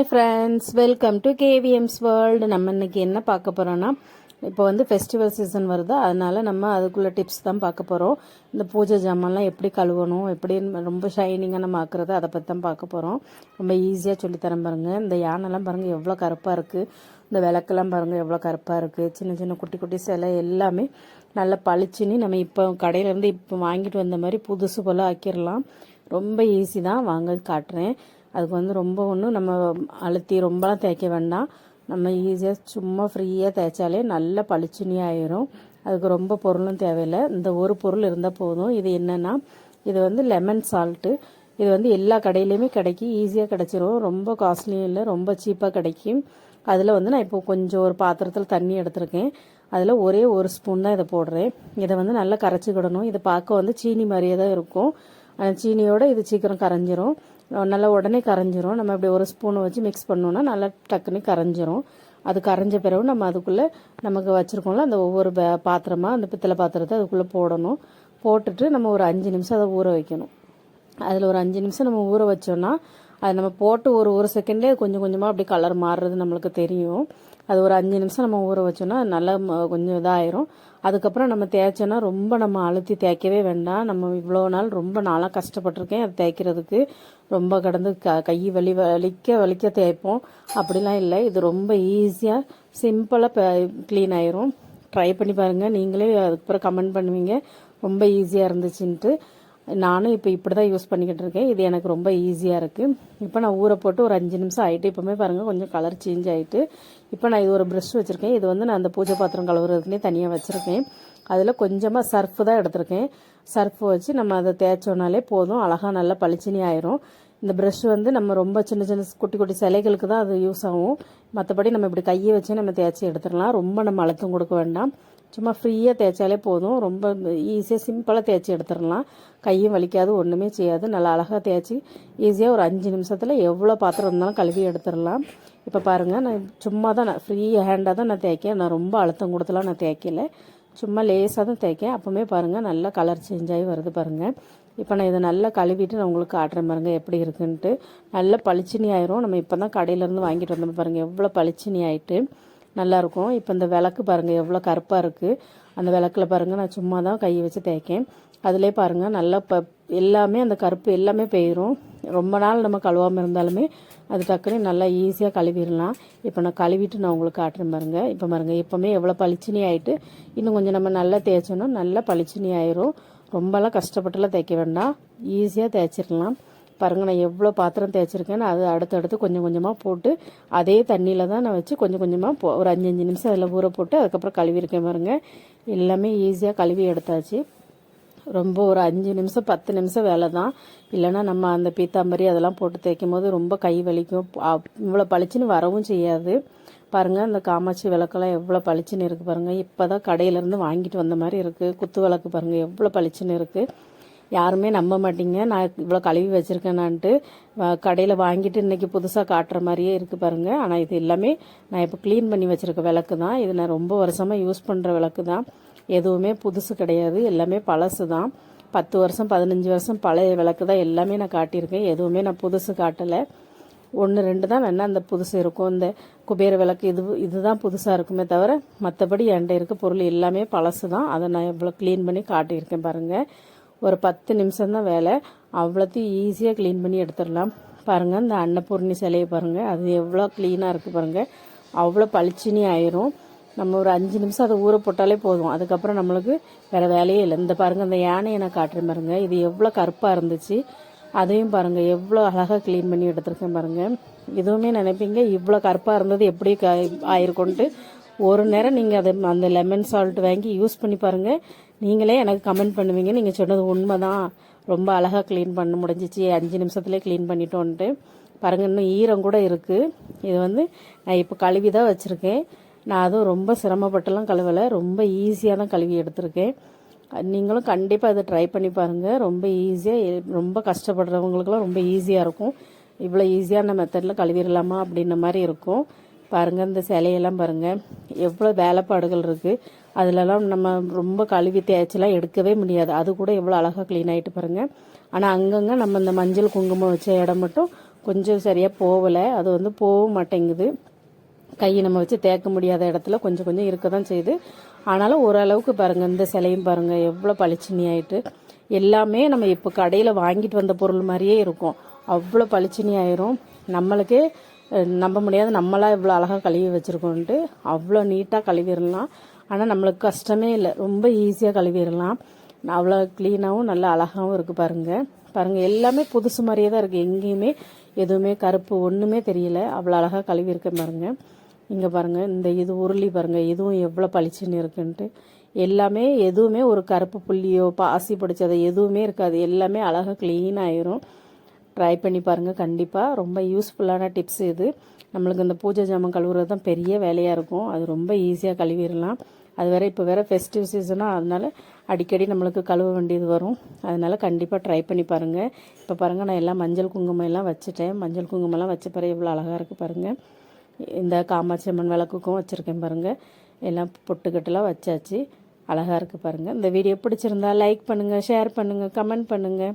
Hi friends welcome to KVM's world நம்ம இன்னைக்கு என்ன பார்க்க போகிறோன்னா இப்போ வந்து ஃபெஸ்டிவல் சீசன் வருது. அதனால் நம்ம அதுக்குள்ள டிப்ஸ் தான் பார்க்க போகிறோம் இந்த பூஜை ஜாமான்லாம் எப்படி கழுவணும் எப்படி ரொம்ப ஷைனிங்காக நம்ம ஆக்குறது அதை பற்றி தான் பார்க்க போகிறோம் ரொம்ப ஈஸியாக சொல்லித்தரேன் பாருங்கள் இந்த யானைலாம் பாருங்கள் எவ்வளோ கருப்பாக இருக்குது இந்த விளக்கெல்லாம் பாருங்கள் எவ்வளோ கருப்பாக இருக்குது சின்ன சின்ன குட்டி குட்டி சிலை எல்லாமே நல்லா பளிச்சுன்னு நம்ம இப்போ கடையிலேருந்து இப்போ வாங்கிட்டு வந்த மாதிரி புதுசு போல் ஆக்கிடலாம் ரொம்ப ஈஸி தான். வாங்க காட்டுறேன். அதுக்கு வந்து ரொம்ப ஒன்றும் நம்ம அழுத்தி ரொம்பலாம் தேய்க்க வேண்டாம். நம்ம ஈஸியாக சும்மா ஃப்ரீயாக தேய்ச்சாலே நல்ல பளிச்சுனி ஆயிரும். அதுக்கு ரொம்ப பொருளும் தேவையில்லை. இந்த ஒரு பொருள் இருந்தால் போதும். இது என்னென்னா இது வந்து லெமன் சால்ட்டு இது வந்து எல்லா கடையிலையுமே கிடைக்கும் ஈஸியாக கிடைச்சிரும். ரொம்ப காஸ்ட்லியும் இல்லை ரொம்ப சீப்பாக கிடைக்கும் அதில் வந்து நான் இப்போ கொஞ்சம் ஒரு பாத்திரத்தில் தண்ணி எடுத்திருக்கேன். அதில் ஒரே ஒரு ஸ்பூன் தான் இதை போடுறேன். இதை வந்து நல்லா கரைச்சிக்கிடணும். இதை பார்க்க வந்து சீனி மாதிரியே தான் இருக்கும். சீனியோட இது சீக்கிரம் கரைஞ்சிரும். நல்லா உடனே கரைஞ்சிரும். நம்ம இப்படி ஒரு ஸ்பூனை வச்சு மிக்ஸ் பண்ணோன்னா நல்லா டக்குன்னு கரைஞ்சிரும். அது கரைஞ்ச பிறகு நம்ம அதுக்குள்ளே நமக்கு வச்சுருக்கோம்ல அந்த ஒவ்வொரு பாத்திரமாக அந்த பித்தளை பாத்திரத்தை அதுக்குள்ளே போடணும். போட்டுட்டு நம்ம ஒரு அஞ்சு நிமிஷம் அதை ஊற வைக்கணும். அதில் ஒரு அஞ்சு நிமிஷம் நம்ம ஊற வச்சோன்னா அது நம்ம போட்டு ஒரு ஒரு செகண்ட்லேயே கொஞ்சம் கொஞ்சமாக அப்படி கலர் மாறுறது நம்மளுக்கு தெரியும். அது ஒரு அஞ்சு நிமிஷம் நம்ம ஊற வச்சோன்னா நல்லா கொஞ்சம் இதாயிரும். அதுக்கப்புறம் நம்ம தேய்ச்சோன்னா ரொம்ப நம்ம அழுத்தி தேய்க்கவே வேண்டாம். நம்ம இவ்வளோ நாள் ரொம்ப நாளாக கஷ்டப்பட்டிருக்கேன் அது தேய்க்கிறதுக்கு. ரொம்ப கடந்து க கை வலி வலிக்க வலிக்க தேய்ப்போம். அப்படிலாம் இல்லை. இது ரொம்ப ஈஸியாக சிம்பிளாக க்ளீன் ஆயிரும். ட்ரை பண்ணி பாருங்கள் நீங்களே அதுக்கப்புறம் கமெண்ட் பண்ணுவீங்க. ரொம்ப ஈஸியாக இருந்துச்சுன்ட்டு. நானும் இப்போ இப்படி தான் யூஸ் பண்ணிக்கிட்டு இருக்கேன். இது எனக்கு ரொம்ப ஈஸியாக இருக்குது இப்போ நான் ஊற போட்டு ஒரு அஞ்சு நிமிஷம் ஆகிட்டு இப்போமே பாருங்கள் கொஞ்சம் கலர் சேஞ்ச் ஆகிட்டு இப்போ நான் இது ஒரு ப்ரஷ் வச்சுருக்கேன். இது வந்து நான் அந்த பூஜை பாத்திரம் கழுவுறதுக்குனே தனியாக வச்சுருக்கேன். அதில் கொஞ்சமாக சர்ஃப் தான் எடுத்திருக்கேன். சர்ஃப் வச்சு நம்ம அதை தேய்ச்சோனாலே போதும். அழகாக நல்லா பளிச்சினி ஆயிரும். இந்த ப்ரஷ் வந்து நம்ம ரொம்ப சின்ன சின்ன குட்டி குட்டி சிலைகளுக்கு தான் அது யூஸ் ஆகும். மற்றபடி நம்ம இப்படி கையை வச்சு நம்ம தேய்ச்சி எடுத்துடலாம். ரொம்ப நம்ம அழுத்தம் கொடுக்க வேண்டாம். சும்மா ஃப்ரீயாக தேய்ச்சாலே போதும். ரொம்ப ஈஸியாக சிம்பிளாக தேய்ச்சி எடுத்துடலாம். கையும் வலிக்காது ஒன்றுமே செய்யாது. நல்லா அழகாக தேய்ச்சி ஈஸியாக ஒரு அஞ்சு நிமிஷத்தில் எவ்வளோ பாத்திரம் இருந்தாலும் கழுவி எடுத்துடலாம். இப்போ பாருங்கள் நான் சும்மா தான் நான் ஃப்ரீ ஹேண்டாக தான் நான் தேய்க்கேன். நான் ரொம்ப அழுத்தம் கொடுத்தலாம் நான் தேய்க்கல. சும்மா லேசாக தான் தேய்க்கேன். அப்போவுமே பாருங்கள் நல்லா கலர் சேஞ்ச் ஆகி வருது பாருங்கள் இப்போ நான் இதை நல்லா கழுவிட்டு நான் உங்களுக்கு காட்டுறேன் பாருங்கள் எப்படி இருக்குன்ட்டு. நல்லா பளிச்சினி ஆயிரும். நம்ம இப்போ தான் கடையிலேருந்து வாங்கிட்டு வந்தோம் பாருங்கள் எவ்வளோ பளிச்சினி ஆகிட்டு நல்லாயிருக்கும். இப்போ இந்த விளக்கு பாருங்கள் எவ்வளோ கருப்பாக இருக்குது அந்த விளக்கில் பாருங்கள் நான் சும்மா தான் கையை வச்சு தேய்க்கேன். அதிலே பாருங்கள் நல்லா ப எல்லாமே அந்த கருப்பு எல்லாமே போயிடும் ரொம்ப நாள் நம்ம கழுவாமல் இருந்தாலுமே அது டக்குனு நல்லா ஈஸியாக கழுவிடலாம். இப்போ நான் கழுவிட்டு நான் உங்களுக்கு காட்டுறேன் பாருங்கள் இப்போ பாருங்கள் எப்போவுமே எவ்வளோ பளிச்சினி ஆகிட்டு இன்னும் கொஞ்சம் நம்ம நல்லா தேய்ச்சோன்னா நல்லா பளிச்சினி ஆயிரும். ரொம்பலாம் கஷ்டப்பட்டுலாம் தேய்க்க வேண்டாம். ஈஸியாக தேய்ச்சிடலாம். பாருங்கள் நான் எவ்வளோ பாத்திரம் தேய்ச்சிருக்கேன்னு அது அடுத்தடுத்து கொஞ்சம் கொஞ்சமாக போட்டு அதே தண்ணியில் தான் நான் வச்சு கொஞ்சம் கொஞ்சமாக போ ஒரு அஞ்சு அஞ்சு நிமிஷம் அதில் ஊற போட்டு அதுக்கப்புறம் கழுவிருக்கேன் பாருங்கள் எல்லாமே ஈஸியாக கழுவி எடுத்தாச்சு. ரொம்ப ஒரு அஞ்சு நிமிஷம் பத்து நிமிஷம் வேலை தான். இல்லைன்னா நம்ம அந்த பீத்தாம்பரி அதெல்லாம் போட்டு தேய்க்கும் போது ரொம்ப கை வலிக்கும். இவ்வளோ பளிச்சுன்னு வரவும் செய்யாது. பாருங்கள் அந்த காமாட்சி விளக்கெல்லாம் எவ்வளோ பளிச்சுன்னு இருக்குது பாருங்கள் இப்போ தான் கடையிலேருந்து வாங்கிட்டு வந்த மாதிரி இருக்குது குத்து விளக்கு பாருங்கள் எவ்வளோ பளிச்சுன்னு இருக்குது யாருமே நம்ப மாட்டீங்க. நான் இவ்வளோ கழுவி வச்சுருக்கேனான்ட்டு கடையில் வாங்கிட்டு இன்றைக்கி புதுசாக காட்டுற மாதிரியே இருக்குது பாருங்கள் ஆனால் இது எல்லாமே நான் இப்போ க்ளீன் பண்ணி வச்சுருக்க விளக்கு தான். இது நான் ரொம்ப வருஷமாக யூஸ் பண்ணுற விளக்கு தான். எதுவுமே புதுசு கிடையாது. எல்லாமே பழசு தான். பத்து வருஷம் பதினஞ்சு வருஷம் பழைய விளக்கு தான் எல்லாமே நான் காட்டியிருக்கேன். எதுவுமே நான் புதுசு காட்டலை. ஒன்று ரெண்டு தான் வேணால் அந்த புதுசு இருக்கும். இந்த குபேர விளக்கு இது இதுதான் புதுசாக இருக்குமே தவிர மற்றபடி என்கிட்ட இருக்க பொருள் எல்லாமே பழசு தான். அதை நான் எவ்வளோ க்ளீன் பண்ணி காட்டியிருக்கேன் பாருங்கள் ஒரு பத்து நிமிஷம்தான் வேலை. அவ்வளோத்தையும் ஈஸியாக க்ளீன் பண்ணி எடுத்துடலாம். பாருங்கள் இந்த அன்னபூர்ணி சிலையை பாருங்கள் அது எவ்வளோ க்ளீனாக இருக்குது பாருங்கள் அவ்வளோ பளிச்சினி ஆயிரும். நம்ம ஒரு அஞ்சு நிமிஷம் அதை ஊற போட்டாலே போதும். அதுக்கப்புறம் நம்மளுக்கு வேறு வேலையே இல்லை. இந்த பாருங்கள் இந்த யானையை நான் காட்டுறேன் பாருங்கள் இது எவ்வளோ கருப்பாக இருந்துச்சு. அதையும் பாருங்கள் எவ்வளோ அழகாக க்ளீன் பண்ணி எடுத்துருக்கேன் பாருங்கள் இதுவுமே நினைப்பீங்க இவ்வளோ கருப்பாக இருந்தது எப்படி க ஆயிருக்கோன்ட்டு ஒரு நேரம் நீங்கள் அதை அந்த லெமன் சால்ட் வாங்கி யூஸ் பண்ணி பாருங்கள் நீங்களே எனக்கு கமெண்ட் பண்ணுவீங்க. நீங்கள் சொன்னது உண்மை தான் ரொம்ப அழகாக க்ளீன் பண்ண முடிஞ்சிச்சு. அஞ்சு நிமிஷத்துலேயே க்ளீன் பண்ணிட்டோன்ட்டு. பாருங்கள் இன்னும் ஈரம் கூட இருக்குது இது வந்து நான் இப்போ கழுவி தான் வச்சுருக்கேன். நான் அதுவும் ரொம்ப சிரமப்பட்டுலாம் கழுவலை. ரொம்ப ஈஸியாக தான் கழுவி எடுத்திருக்கேன். நீங்களும் கண்டிப்பாக அதை ட்ரை பண்ணி பாருங்கள் ரொம்ப ஈஸியாக ரொம்ப கஷ்டப்படுறவங்களுக்குலாம் ரொம்ப ஈஸியாக இருக்கும். இவ்வளோ ஈஸியான மெத்தடில் கழுவிடலாமா அப்படின்ன மாதிரி இருக்கும். பாருங்கள் இந்த சிலையெல்லாம் பாருங்கள் எவ்வளோ வேலைப்பாடுகள் இருக்குது அதிலெல்லாம் நம்ம ரொம்ப கழுவி தேய்ச்சிலாம் எடுக்கவே முடியாது. அது கூட எவ்வளோ அழகாக க்ளீன் ஆகிட்டு பாருங்கள் ஆனால் அங்கங்கே நம்ம இந்த மஞ்சள் குங்குமம் வச்ச இடம் மட்டும் கொஞ்சம் சரியாக போகலை. அது வந்து போக மாட்டேங்குது. கையை நம்ம வச்சு தேக்க முடியாத இடத்துல கொஞ்சம் கொஞ்சம் இருக்க தான் செய்யுது. ஆனாலும் ஓரளவுக்கு பாருங்கள் இந்த சிலையும் பாருங்கள் எவ்வளோ பளிச்சினி ஆகிட்டு எல்லாமே நம்ம இப்போ கடையில் வாங்கிட்டு வந்த பொருள் மாதிரியே இருக்கும். அவ்வளோ பளிச்சினி ஆயிரும். நம்மளுக்கே நம்ப முடியாது நம்மளாக இவ்வளோ அழகாக கழுவி வச்சுருக்கோன்ட்டு அவ்வளோ நீட்டாக கழுவிடலாம். ஆனால் நம்மளுக்கு கஷ்டமே இல்லை. ரொம்ப ஈஸியாக கழுவிடலாம். அவ்வளோ க்ளீனாகவும் நல்லா அழகாகவும் இருக்குது பாருங்கள் பாருங்கள் எல்லாமே புதுசு மாதிரியே தான் இருக்குது எங்கேயுமே எதுவுமே கருப்பு ஒன்றுமே தெரியல. அவ்வளோ அழகாக கழுவி பாருங்கள் இங்கே பாருங்கள் இந்த இது உருளி பாருங்கள் இதுவும் எவ்வளோ பளிச்சுன்னு இருக்குன்ட்டு. எல்லாமே எதுவுமே ஒரு கருப்பு புள்ளியோ பாசி பிடிச்சதோ எதுவுமே இருக்காது. எல்லாமே அழகாக க்ளீன் ஆயிரும். ட்ரை பண்ணி பாருங்கள் கண்டிப்பாக ரொம்ப யூஸ்ஃபுல்லான டிப்ஸ் இது. நம்மளுக்கு இந்த பூஜை ஜாமான் கழுவுறது தான் பெரிய வேலையாக இருக்கும். அது ரொம்ப ஈஸியாக கழுவிடலாம் அது வேறு இப்போ வேறு ஃபெஸ்டிவ் சீசனாக அதனால அடிக்கடி நம்மளுக்கு கழுவ வேண்டியது வரும். அதனால் கண்டிப்பாக ட்ரை பண்ணி பாருங்கள் இப்போ பாருங்கள் நான் எல்லாம் மஞ்சள் குங்குமம் எல்லாம் வச்சுட்டேன். மஞ்சள் குங்குமம்லாம் வச்ச பிறகு எவ்வளோ அழகாக இருக்குது பாருங்கள் இந்த காமாட்சி அம்மன் விளக்குக்கும் வச்சுருக்கேன் பாருங்கள் எல்லாம் பொட்டுக்கட்டெல்லாம் வச்சாச்சு. அழகாக இருக்குது பாருங்கள் இந்த வீடியோ பிடிச்சிருந்தா லைக் பண்ணுங்கள் ஷேர் பண்ணுங்கள் கமெண்ட் பண்ணுங்கள்